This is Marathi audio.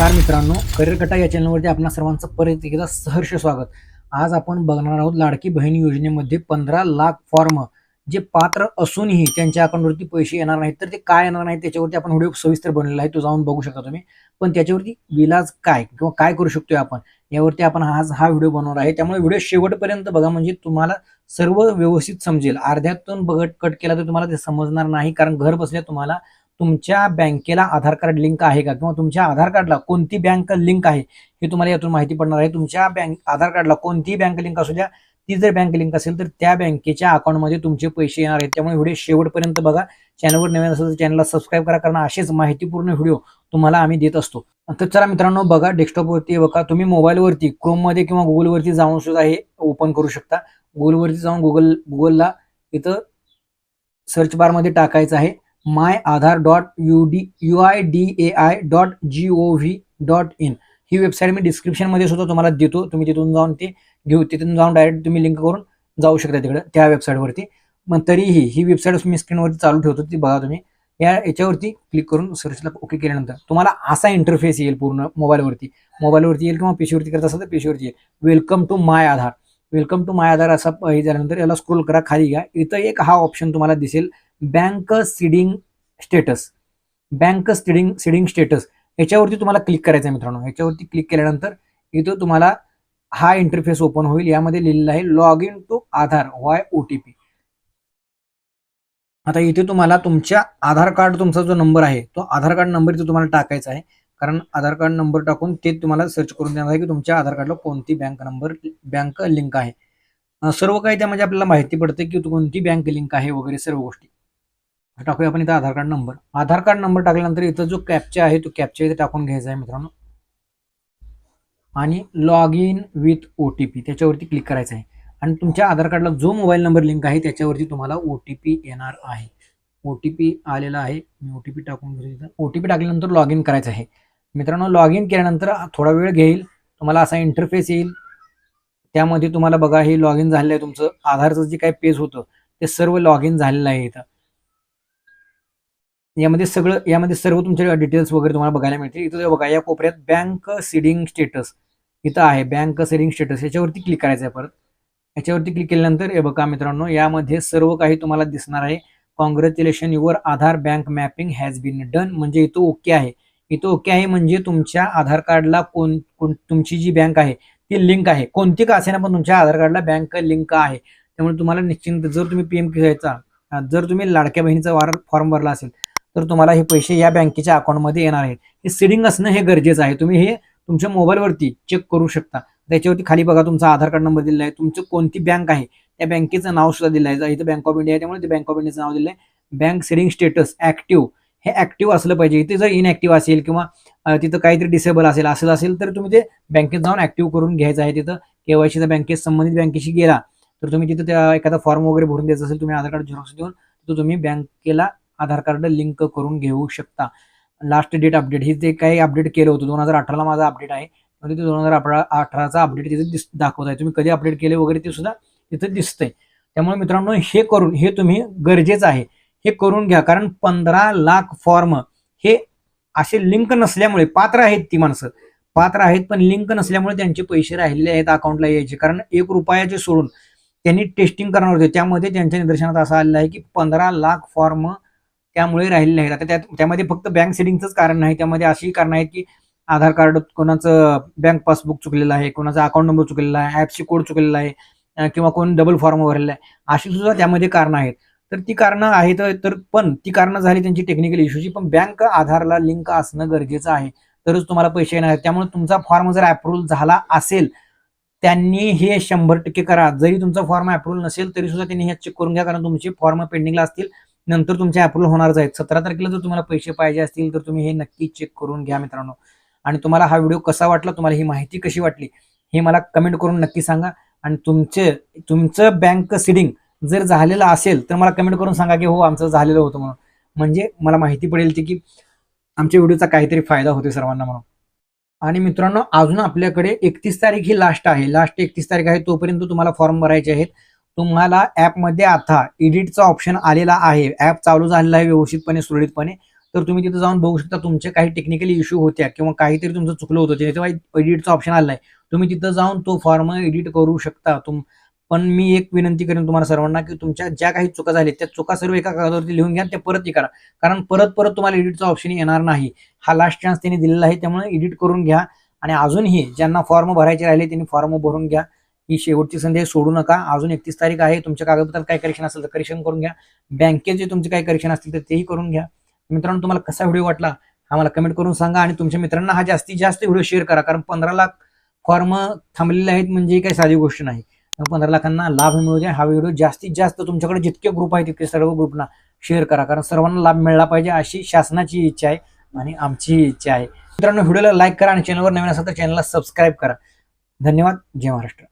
नमस्कार मित्रांनो करिअर कटा या चॅनलवरती आपणा सर्वांचं परत एकदा सहर्ष स्वागत. आज आपण बघणार आहोत लाडकी बहीण योजनेमध्ये पंधरा लाख फॉर्म जे पात्र असूनही त्यांच्या अकाउंटवरती पैसे येणार नाहीत तर ते काय येणार नाहीत त्याच्यावरती आपण व्हिडिओ सविस्तर बनलेला आहे तो जाऊन बघू शकता तुम्ही. पण त्याच्यावरती विलाज काय किंवा काय करू शकतोय आपण यावरती आपण आज हा व्हिडिओ बनवणार आहे. त्यामुळे व्हिडिओ शेवटपर्यंत बघा म्हणजे तुम्हाला सर्व व्यवस्थित समजेल. अर्ध्यातून बघत कट केला तर तुम्हाला ते समजणार नाही कारण घर बसल्या तुम्हाला तुमच्या बँकेला आधार कार्ड लिंक आहे का? किंवा तुमच्या आधार कार्डला कोणती बँक लिंक आहे? हे तुम्हाला यातून माहिती पडणार आहे. तुमच्या बँक आधार कार्डला कोणतीही बँक लिंक असू द्या ती जर बँक लिंक असेल तर त्या बँकेच्या अकाउंटमध्ये तुमचे पैसे येणार आहेत. त्यामुळे व्हिडिओ शेवटपर्यंत बघा. चॅनलवर नवीन असेल तर चॅनलला सबस्क्राईब करा कारण असेच माहितीपूर्ण व्हिडिओ तुम्हाला आम्ही देत असतो. तर चला मित्रांनो बघा डेस्कटॉपवरती बघा. तुम्ही मोबाईलवरती क्रोममध्ये किंवा गुगलवरती जाऊन सुद्धा हे ओपन करू शकता. गुगलवरती जाऊन गुगल गुगलला इथं सर्च बारमध्ये टाकायचं आहे. My Aadhaar dot U D U I D A I dot G O V dot in. He website मी डिस्क्रिप्शनमध्ये सुद्धा तुम्हाला देतो. तुम्ही तिथून जाऊन ते घेऊ. तिथून जाऊन डायरेक्ट तुम्ही लिंक करून जाऊ शकता तिकडे त्या वेबसाईटवरती मग तरीही ही वेबसाईट मी स्क्रीनवरती चालू ठेवतो. ती बघा तुम्ही. या याच्यावरती क्लिक करून सर्चला ओके केल्यानंतर तुम्हाला असा इंटरफेस येईल पूर्ण मोबाईलवरती मोबाईलवरती येईल किंवा पेशीवरती करत असेल तर पेशीवरती येईल. Welcome to my Aadhaar welcome to my Aadhaar असा हे झाल्यानंतर याला स्क्रोल करा खाली घ्या. इथं एक हा ऑप्शन तुम्हाला दिसेल. Bank seeding status. Bank seeding seeding status. याच्यावरती तुम्हाला क्लिक करायचं आहे मित्रांनो. याच्यावरती क्लिक केल्यानंतर इथं तुम्हाला हा इंटरफेस ओपन होईल. यामध्ये लिहिलेलं आहे log in to Aadhaar via O T P आता इथे तुम्हाला तुमच्या आधार कार्ड तुमचा जो नंबर आहे तो आधार कार्ड नंबर इथे तुम्हाला टाकायचा आहे. कारण आधार कार्ड नंबर टाकून ते तुम्हाला सर्च करून देणार आहे की तुमच्या आधार कार्डला कोणती बँक नंबर बँक लिंक आहे. सर्व काही त्यामध्ये आपल्याला माहिती पडते की कोणती बँक लिंक आहे वगैरे सर्व गोष्टी. टाकूया आपण इथं Aadhaar card number. Aadhaar card number टाकल्यानंतर इथं जो कॅपचा आहे तो कॅपचा इथे टाकून घ्यायचा आहे मित्रांनो. आणि log in with O T P त्याच्यावरती क्लिक करायचं आहे. आणि तुमच्या आधार कार्डला जो मोबाईल नंबर लिंक आहे त्याच्यावरती तुम्हाला ओ टी पी येणार आहे. ओ टी पी आलेला आहे. मी ओ टी पी टाकून घेतो इथं. ओ टी पी टाकल्यानंतर लॉग इन करायचं आहे. मित्रांनो लॉग इन केल्यानंतर थोडा वेळ घेईल. तुम्हाला असा इंटरफेस येईल. त्यामध्ये तुम्हाला बघा हे लॉग इन झालेलं आहे तुमचं. आधारचं जे काही पेज होतं ते सर्व लॉग इन झालेलं आहे इथं. यामध्ये सगळं यामध्ये सर्व तुमचे डिटेल्स वगैरे तुम्हाला बघायला मिळतील. इथं बघा या कोपऱ्यात बँक सीडिंग स्टेटस इथं आहे. बँक सीडिंग स्टेटस याच्यावरती क्लिक करायचं आहे परत. याच्यावरती क्लिक केल्यानंतर हे बघा मित्रांनो यामध्ये सर्व काही तुम्हाला दिसणार आहे. Congratulation your Aadhaar bank mapping has been done म्हणजे इथं ओके आहे. इथं ओके आहे म्हणजे तुमच्या आधार कार्डला कोण कोण तुमची जी बँक आहे ती लिंक आहे. कोणती का असेना पण तुमच्या आधार कार्डला बँक लिंक आहे. त्यामुळे तुम्हाला निश्चिंत जर तुम्ही पीएम घ्यायचा जर तुम्ही लाडक्या बहिणीचा वार फॉर्म भरला असेल तर तुम्हाला हे पैसे या बँकेच्या अकाउंटमध्ये येणार आहेत. हे सिडिंग असणं हे गरजेचं आहे. तुम्ही हे तुमच्या मोबाईलवरती चेक करू शकता. त्याच्यावरती खाली बघा तुमचा आधार कार्ड नंबर दिलेला आहे. तुमचं कोणती बँक आहे? त्या बँकेचं नाव सुद्धा दिलं आहे. इथं बँक ऑफ इंडिया आहे त्यामुळे ते बँक ऑफ इंडियाचं नाव दिलं आहे. बँक सेडिंग स्टेटस ऍक्टिव्ह हे ऍक्टिव्ह असलं पाहिजे. इथे जर इनऍक्टिव्ह असेल किंवा तिथं काहीतरी डिसेबल असेल असं असेल तर तुम्ही ते बँकेत जाऊन ऍक्टिव्ह करून घ्यायचं आहे. तिथं केवायसीचा बँकेत संबंधित बँकेशी गेला तर तुम्ही तिथं त्या एखादा फॉर्म वगैरे भरून द्यायचा असेल तुम्ही आधार कार्ड झेरॉक्स देऊन तर तुम्ही बँकेला आधार कार्ड लिंक करून घेऊ शकता. लास्ट डेट अपडेट हे जे काही अपडेट केलं होतं दोन हजार अठराला माझा अपडेट आहे. म्हणजे ते दोन हजार अठरा अठराचा अपडेट तिथे दिस दाखवत आहे. तुम्ही कधी अपडेट केले वगैरे ते सुद्धा तिथं दिसतंय. त्यामुळे मित्रांनो हे करून हे तुम्ही गरजेचं आहे. हे करून घ्या कारण पंधरा लाख फॉर्म हे असे लिंक नसल्यामुळे पात्र आहेत ती माणसं. पात्र आहेत पण लिंक नसल्यामुळे त्यांचे पैसे राहिलेले आहेत अकाउंटला यायचे. कारण एक रुपयाचे सोडून त्यांनी टेस्टिंग करणार होते. त्यामध्ये त्यांच्या निदर्शनात असं आलेलं आहे की पंधरा लाख फॉर्म त्यामुळे राहिलेले आहेत. आता त्यात त्यामध्ये फक्त बँक सेटिंगचंच कारण नाही. त्यामध्ये अशी कारण आहेत की आधार कार्ड कोणाचं बँक पासबुक चुकलेलं आहे कोणाचा अकाउंट नंबर चुकलेला आहे ॲपची कोड चुकलेला आहे किंवा कोण डबल फॉर्म भरलेला आहे. अशी सुद्धा त्यामध्ये कारणं आहेत. तर ती कारणं आहेत तर पण ती कारणं झाली त्यांची टेक्निकल इश्यूची पण बँक आधारला लिंक असणं गरजेचं आहे. तरच तुम्हाला पैसे येणार त्यामुळे तुमचा फॉर्म जर अप्रूव्हल झाला असेल त्यांनी हे शंभर टक्के करा. जरी तुमचा फॉर्म अप्रूव्हल नसेल तरी सुद्धा त्यांनी हे चेक करून घ्या. कारण तुमचे फॉर्म पेंडिंगला असतील. नंतर तुमचे अप्रूव्हल होणारच आहेत. सतरा तारखेला जर तुम्हाला पैसे पाहिजे असतील तर तुम्ही हे नक्की चेक करून घ्या मित्रांनो. आणि तुम्हाला हा व्हिडिओ कसा वाटला तुम्हाला ही माहिती कशी वाटली हे मला कमेंट करून नक्की सांगा. आणि तुमचे तुमचं बँक सिडिंग जर झालेलं असेल तर मला कमेंट करून सांगा की हो आमचं झालेलं होतं म्हणून. म्हणजे मला माहिती पडेल ती की आमच्या व्हिडिओचा काहीतरी फायदा होतो सर्वांना म्हणून. आणि मित्रांनो अजून आपल्याकडे एकतीस तारीख ही लास्ट आहे. लास्ट एकतीस तारीख आहे तोपर्यंत तुम्हाला फॉर्म भरायचे आहेत. तुम्हाला ॲपमध्ये आता एडिटचा ऑप्शन आलेला आहे. ॲप चालू झालेला आहे व्यवस्थितपणे सुरळीतपणे. तर तुम्ही तिथं जाऊन बघू शकता तुमचे काही टेक्निकली इश्यू होत्या किंवा काहीतरी तुमचं चुकलं होतं. त्याच्यावर एडिटचा ऑप्शन आलाय तुम्ही तिथं जाऊन तो फॉर्म एडिट करू शकता. तुम पण मी एक विनंती करेन तुम्हाला सर्वांना की तुमच्या ज्या काही चुका झाल्या त्या चुका सर्व एका कागदावरती लिहून घ्या त्या परत करा. कारण परत परत तुम्हाला एडिटचा ऑप्शन येणार नाही. हा लास्ट चान्स त्यांनी दिलेला आहे त्यामुळे एडिट करून घ्या. आणि अजूनही ज्यांना फॉर्म भरायचे राहिले त्यांनी फॉर्म भरून घ्या. ही शेवटची संधी सोडू नका. अजून एकतीस तारीख आहे. तुमच्या कागदपत्रात काय करेक्शन असेल तर करेक्शन करून घ्या. बँकेचे तुमचे काही करेक्शन असतील तर तेही करून घ्या. मित्रांनो तुम्हाला कसा व्हिडिओ वाटला? आम्हाला कमेंट करून सांगा आणि तुमच्या मित्रांना हा जास्तीत जास्त व्हिडिओ शेअर करा. कारण पंधरा लाख फॉर्म थांबलेले आहेत म्हणजे काही साधी गोष्ट नाही. पंधरा लाखांना लाभ मिळू द्या. हा व्हिडिओ जास्तीत जास्त तुमच्याकडे जितके ग्रुप आहेत तितके सर्व ग्रुपना शेअर करा. कारण सर्वांना लाभ मिळाला पाहिजे अशी शासनाची इच्छा आहे आणि आमची इच्छा आहे. मित्रांनो व्हिडिओला लाईक करा आणि चॅनलवर नवीन असेल तर चॅनलला सबस्क्राईब करा. धन्यवाद. जय महाराष्ट्र.